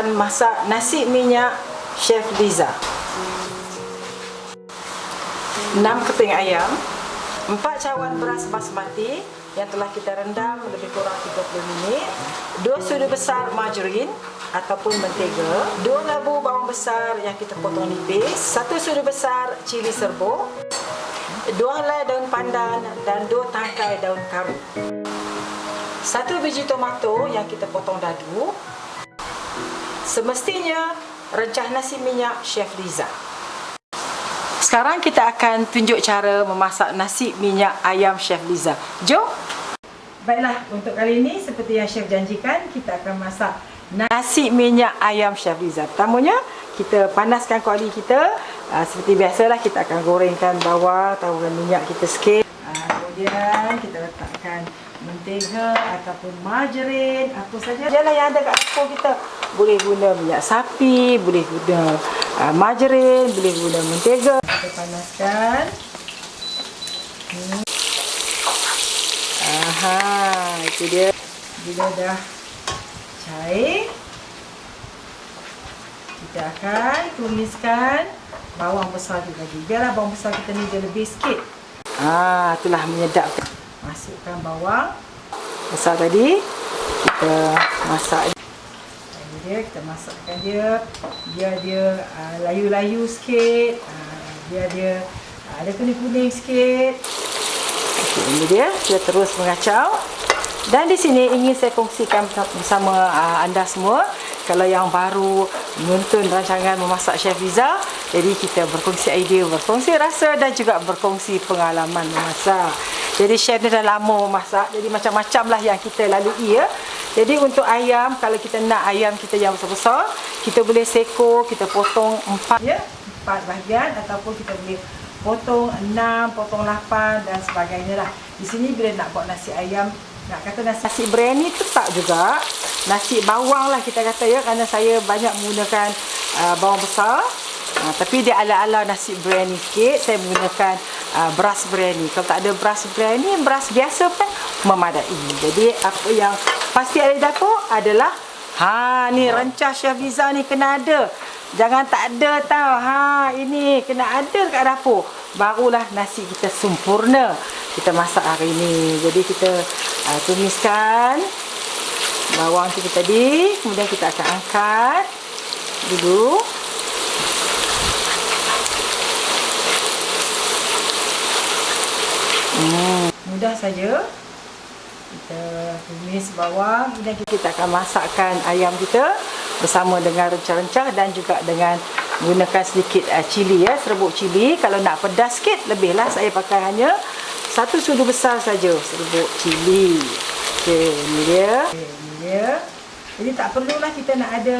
akan masak nasi minyak Chef Liza. 6 keping ayam, 4 cawan beras basmati yang telah kita rendam lebih kurang 30 minit, 2 sudu besar margarin ataupun mentega, 2 labu bawang besar yang kita potong nipis, 1 sudu besar cili serbuk, 2 helai daun pandan dan 2 tangkai daun karu. Satu biji tomato yang kita potong dadu. Semestinya rencah nasi minyak Chef Liza. Sekarang kita akan tunjuk cara memasak nasi minyak ayam Chef Liza. Jom! Baiklah, untuk kali ini seperti yang Chef janjikan, kita akan masak nasi minyak ayam Chef Liza. Pertamanya, kita panaskan kuali kita. Uh, seperti biasalah, kita akan gorengkan bawang, taburan minyak kita sikit. Kemudian, kita letakkan mentega ataupun margarin, apa saja. Jalan yang ada kat dapur kita. Boleh guna minyak sapi, boleh guna uh, margarin, boleh guna mentega. Kita panaskan. Hmm. Aha, itu dia. Bila dah cair, kita akan tumiskan bawang besar kita lagi. Biarlah bawang besar kita ni dia lebih sikit. Ah, itulah menyedapkan. Masukkan bawang. Besar tadi. Kita masak. Ini dia kita masakkan dia. Biar dia uh, layu-layu sikit. Uh, biar dia uh, ada kuning-kuning sikit. Okay, ini dia. Kita terus mengacau. Dan di sini ingin saya kongsikan bersama uh, anda semua kalau yang baru menonton rancangan memasak Chef Liza jadi kita berkongsi idea, berkongsi rasa dan juga berkongsi pengalaman memasak. Jadi chef ni dah lama memasak jadi macam-macam lah yang kita lalui ya. Jadi untuk ayam kalau kita nak ayam kita yang besar-besar kita boleh seko, kita potong empat ya, empat bahagian ataupun kita boleh potong enam, potong lapan dan sebagainya lah. Di sini bila nak buat nasi ayam nak kata nasi, nasi biryani tu tak juga nasi bawang lah kita kata ya kerana saya banyak menggunakan uh, bawang besar. Uh, tapi dia ala-ala nasi biryani sikit. Saya menggunakan uh, beras biryani. Kalau tak ada beras biryani beras biasa pun memadai. Jadi apa yang pasti ada dapur adalah ha ni rencah Chef Liza ni kena ada. Jangan tak ada tau. Ha ini kena ada kat dapur. Barulah nasi kita sempurna. Kita masak hari ini. Jadi kita uh, tumiskan bawang kita tadi, kemudian kita akan angkat dulu. Hmm, mudah saja. Kita tumis bawang, kemudian kita akan masakkan ayam kita bersama dengan rencah-rencah dan juga dengan menggunakan sedikit uh, cili ya, serbuk cili. Kalau nak pedas sikit, lebihlah saya pakai hanya satu sudu besar saja serbuk cili. Okey, ini dia. Okay, ini dia. Jadi tak perlulah kita nak ada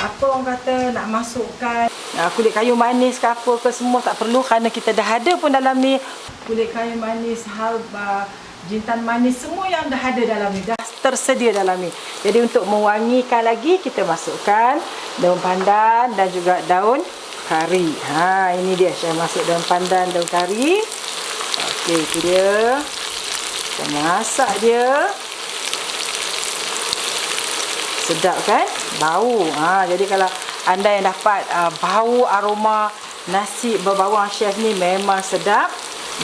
apa orang kata nak masukkan uh, kulit kayu manis ke apa ke semua tak perlu kerana kita dah ada pun dalam ni kulit kayu manis, halba, jintan manis semua yang dah ada dalam ni dah tersedia dalam ni. Jadi untuk mewangikan lagi kita masukkan daun pandan dan juga daun kari. Ha ini dia saya masuk daun pandan, daun kari. Okey, itu dia. Kita masak dia. Sedap kan? Bau. Ha, jadi kalau anda yang dapat uh, bau aroma nasi berbawang chef ni memang sedap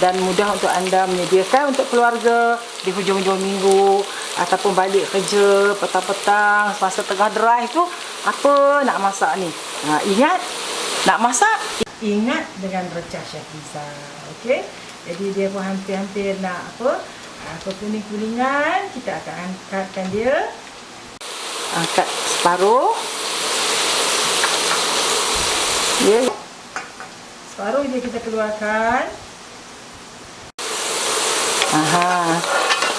dan mudah untuk anda menyediakan untuk keluarga di hujung-hujung minggu ataupun balik kerja petang-petang masa tengah drive tu apa nak masak ni ha, ingat nak masak ingat dengan recah chef Liza okey jadi dia pun hampir-hampir nak apa apa kuning-kuningan kita akan angkatkan dia angkat separuh. Ya separuh ini kita keluarkan. Aha.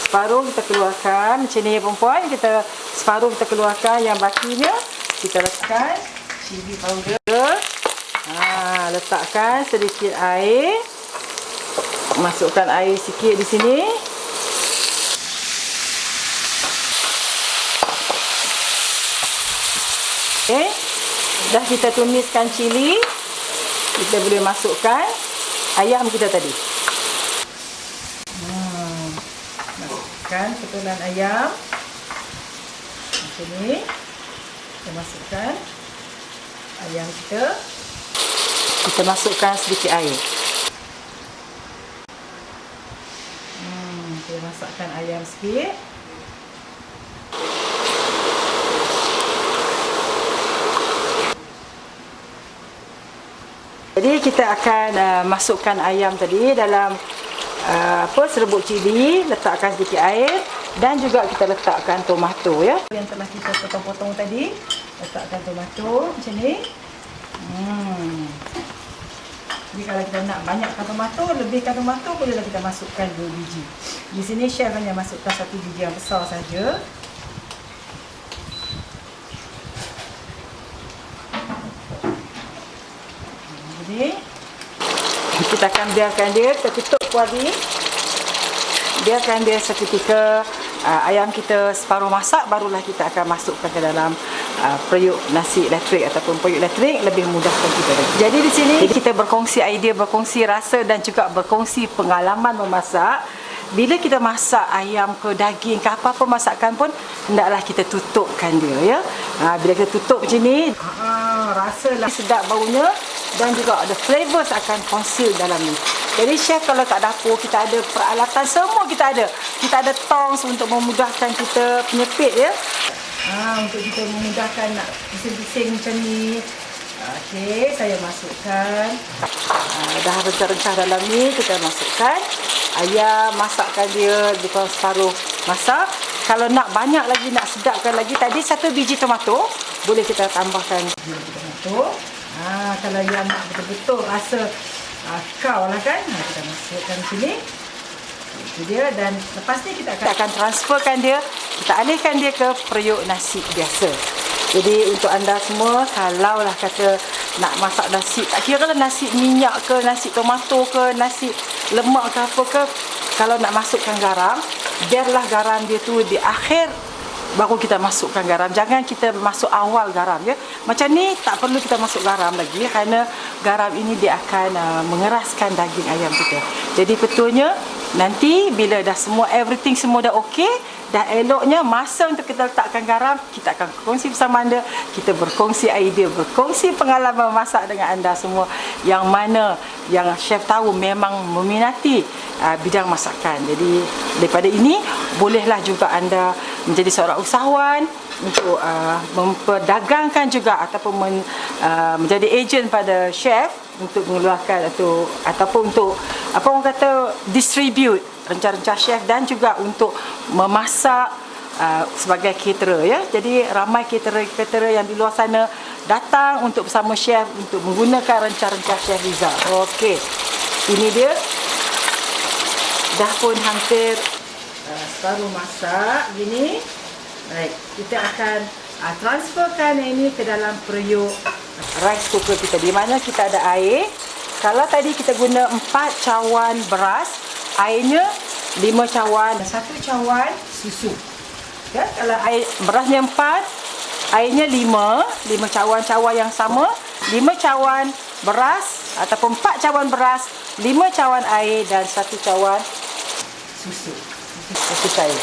Separuh kita keluarkan. Macam ni ya perempuan kita separuh kita keluarkan. Yang bakinya kita letakkan cili powder. Ha letakkan sedikit air. Masukkan air sikit di sini Okay. Dah kita tumiskan cili. Kita boleh masukkan ayam kita tadi. Hmm. Masukkan ketulan ayam. Macam ni. Kita masukkan ayam kita. Kita masukkan sedikit air. Hmm, kita masakkan ayam sikit. Jadi kita akan uh, masukkan ayam tadi dalam uh, apa serbuk cili, letakkan sedikit air dan juga kita letakkan tomato ya. Yang telah kita potong-potong tadi, letakkan tomato macam ni. Hmm. Jadi kalau kita nak banyakkan tomato, lebihkan tomato bolehlah kita masukkan dua biji. Di sini chef hanya masukkan satu biji yang besar saja. Jadi kita akan biarkan dia kita tutup kuali. Biarkan dia seketika uh, ayam kita separuh masak barulah kita akan masukkan ke dalam uh, periuk nasi elektrik ataupun periuk elektrik lebih mudahkan kita. Jadi di sini kita berkongsi idea, berkongsi rasa dan juga berkongsi pengalaman memasak. Bila kita masak ayam ke daging ke apa-apa masakan pun hendaklah kita tutupkan dia ya. Ha, bila kita tutup macam ni, ha, rasalah sedap baunya dan juga the flavors akan conceal dalam ni. Jadi chef kalau kat dapur kita ada peralatan semua kita ada. Kita ada tongs untuk memudahkan kita penyepit ya. Ha, untuk kita memudahkan nak bising-bising macam ni. Okey, saya masukkan. Ha, dah rencah-rencah dalam ni kita masukkan ayam masakkan dia bukan separuh masak. Kalau nak banyak lagi nak sedapkan lagi tadi satu biji tomato boleh kita tambahkan biji tomato. Ha, kalau yang nak betul-betul rasa uh, kau lah kan, ha, kita masukkan sini. Itu dia dan lepas ni kita akan, kita akan transferkan dia, kita alihkan dia ke periuk nasi biasa. Jadi untuk anda semua, kalau lah kata nak masak nasi, tak kira lah nasi minyak ke, nasi tomato ke, nasi lemak ke apa ke, kalau nak masukkan garam, biarlah garam dia tu di akhir baru kita masukkan garam. Jangan kita masuk awal garam ya. Macam ni tak perlu kita masuk garam lagi kerana garam ini dia akan uh, mengeraskan daging ayam kita. Jadi betulnya nanti bila dah semua everything semua dah okey, dah eloknya masa untuk kita letakkan garam, kita akan kongsi bersama anda, kita berkongsi idea, berkongsi pengalaman masak dengan anda semua. Yang mana yang chef tahu memang meminati uh, bidang masakan. Jadi daripada ini bolehlah juga anda menjadi seorang usahawan untuk uh, memperdagangkan juga ataupun men, uh, menjadi ejen pada chef untuk mengeluarkan atau ataupun untuk apa orang kata distribute rencana-rencana chef dan juga untuk memasak uh, sebagai caterer ya. Jadi ramai caterer-caterer yang di luar sana datang untuk bersama chef untuk menggunakan rencana-rencana chef Riza. Okey. Ini dia dah pun hampir uh, separuh masak gini. Baik, kita akan uh, transferkan ini ke dalam periuk rice cooker kita. Di mana kita ada air. Kalau tadi kita guna 4 cawan beras, airnya 5 cawan, satu cawan susu. Ya, kalau air berasnya 4, airnya 5, 5 cawan-cawan yang sama, 5 cawan beras ataupun 4 cawan beras, 5 cawan air dan satu cawan susu. Susu cair.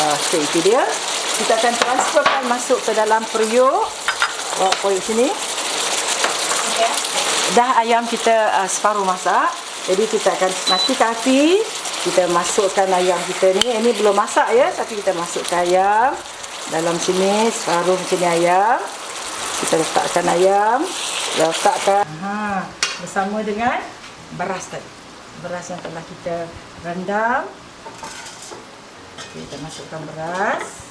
Okey, itu dia kita akan transferkan masuk ke dalam periuk bawa periuk sini dah ayam kita uh, separuh masak. Jadi kita akan matikan api. Kita masukkan ayam kita ni. Ini belum masak ya tapi kita masukkan ayam. Dalam sini separuh macam ni ayam. Kita letakkan ayam. Letakkan. Ha, bersama dengan beras tadi. Beras yang telah kita rendam. Kita masukkan beras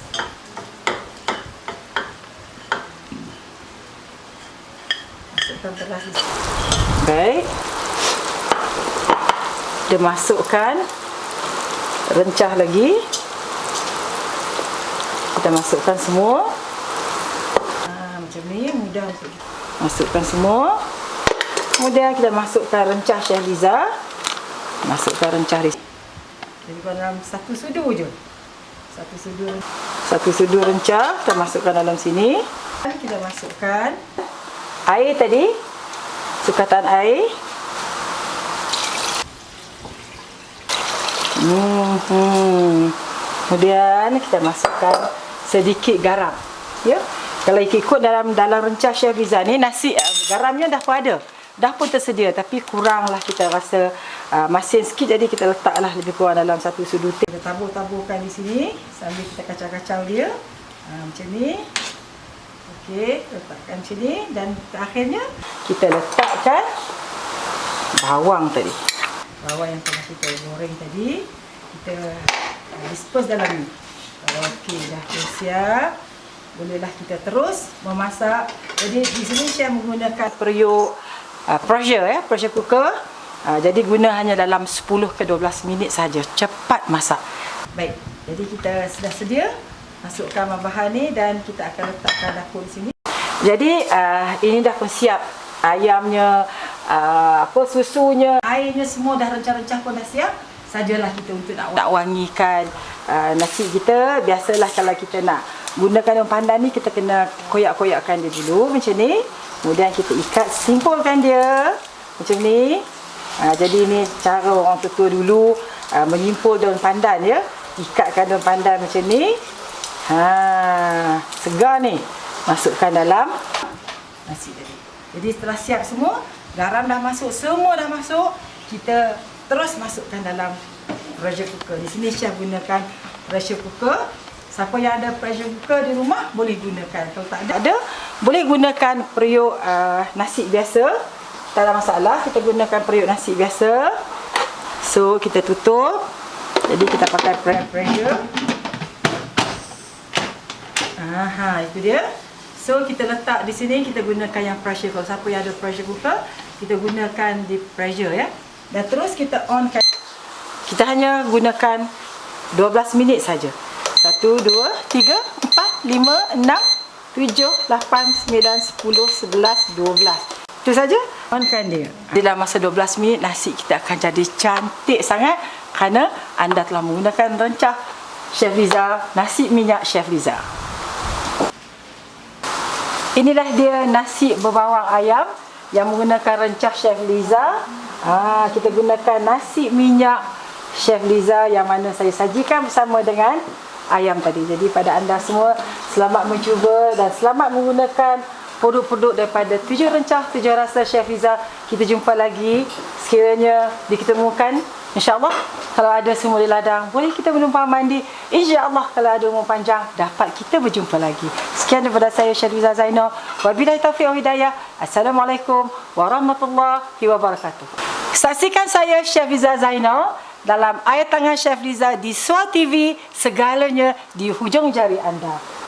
Baik. Dia masukkan rencah lagi. Kita masukkan semua. Ha, macam ni mudah untuk masukkan semua. Kemudian kita masukkan rencah Syah Liza. Masukkan rencah Liza. Jadi dalam satu sudu je. Satu sudu. Satu sudu rencah kita masukkan dalam sini. Kita masukkan air tadi sukatan air hmm, kemudian kita masukkan sedikit garam ya Kalau ikut dalam dalam rencah Chef Riza ni nasi uh, garamnya dah pun ada. Dah pun tersedia tapi kuranglah kita rasa uh, masin sikit jadi kita letaklah lebih kurang dalam satu sudutan. Kita tabur-taburkan di sini sambil kita kacau-kacau dia. Uh, macam ni. Okey, letakkan macam ni dan akhirnya kita letakkan bawang tadi. Bawang yang telah kita goreng tadi kita dispose dalam ni. Okey, dah siap bolehlah kita terus memasak. Jadi di sini saya menggunakan periuk uh, pressure ya, pressure cooker. Uh, jadi guna hanya dalam 10 ke 12 minit saja. Cepat masak. Baik. Jadi kita sudah sedia masukkan bahan ni dan kita akan letakkan dapur di sini. Jadi uh, ini dah pun siap ayamnya uh, apa susunya, airnya semua dah rencah-rencah pun dah siap. Sajalah kita untuk nak, nak wangikan uh, nasi kita. Biasalah kalau kita nak gunakan daun pandan ni kita kena koyak-koyakkan dia dulu. Macam ni. Kemudian kita ikat simpulkan dia. Macam ni. Ha, jadi ni cara orang tua dulu ha, menyimpul daun pandan ya. Ikatkan daun pandan macam ni ha, segar ni masukkan dalam nasi tadi jadi setelah siap semua garam dah masuk semua dah masuk kita terus masukkan dalam pressure cooker di sini chef gunakan pressure cooker Siapa yang ada pressure cooker di rumah boleh gunakan. Kalau tak ada, ada boleh gunakan periuk uh, nasi biasa. Tak ada masalah. Kita gunakan periuk nasi biasa. So kita tutup. Jadi kita pakai pressure. Aha, itu dia. So kita letak di sini kita gunakan yang pressure. Kalau siapa yang ada pressure cooker, kita gunakan di pressure ya. Dan terus kita on. Kita hanya gunakan 12 minit saja. Satu, dua, tiga, empat, lima, enam, tujuh, lapan, sembilan, sepuluh, sebelas, dua belas. Itu saja. Onkan dia. Dalam masa 12 minit nasi kita akan jadi cantik sangat kerana anda telah menggunakan rencah Chef Liza, nasi minyak Chef Liza. Inilah dia nasi berbawang ayam yang menggunakan rencah Chef Liza. Ah, kita gunakan nasi minyak Chef Liza yang mana saya sajikan bersama dengan ayam tadi. Jadi pada anda semua selamat mencuba dan selamat menggunakan produk-produk daripada tujuh rencah, tujuh rasa Chef Riza. Kita jumpa lagi sekiranya diketemukan. InsyaAllah kalau ada semua di ladang boleh kita menumpang mandi. InsyaAllah kalau ada umur panjang dapat kita berjumpa lagi. Sekian daripada saya Chef Riza Zainal. Wabillahi taufiq wa hidayah. Assalamualaikum warahmatullahi wabarakatuh. Saksikan saya Riza Zainal dalam ayat tangan Liza di Suat TV segalanya di hujung jari anda.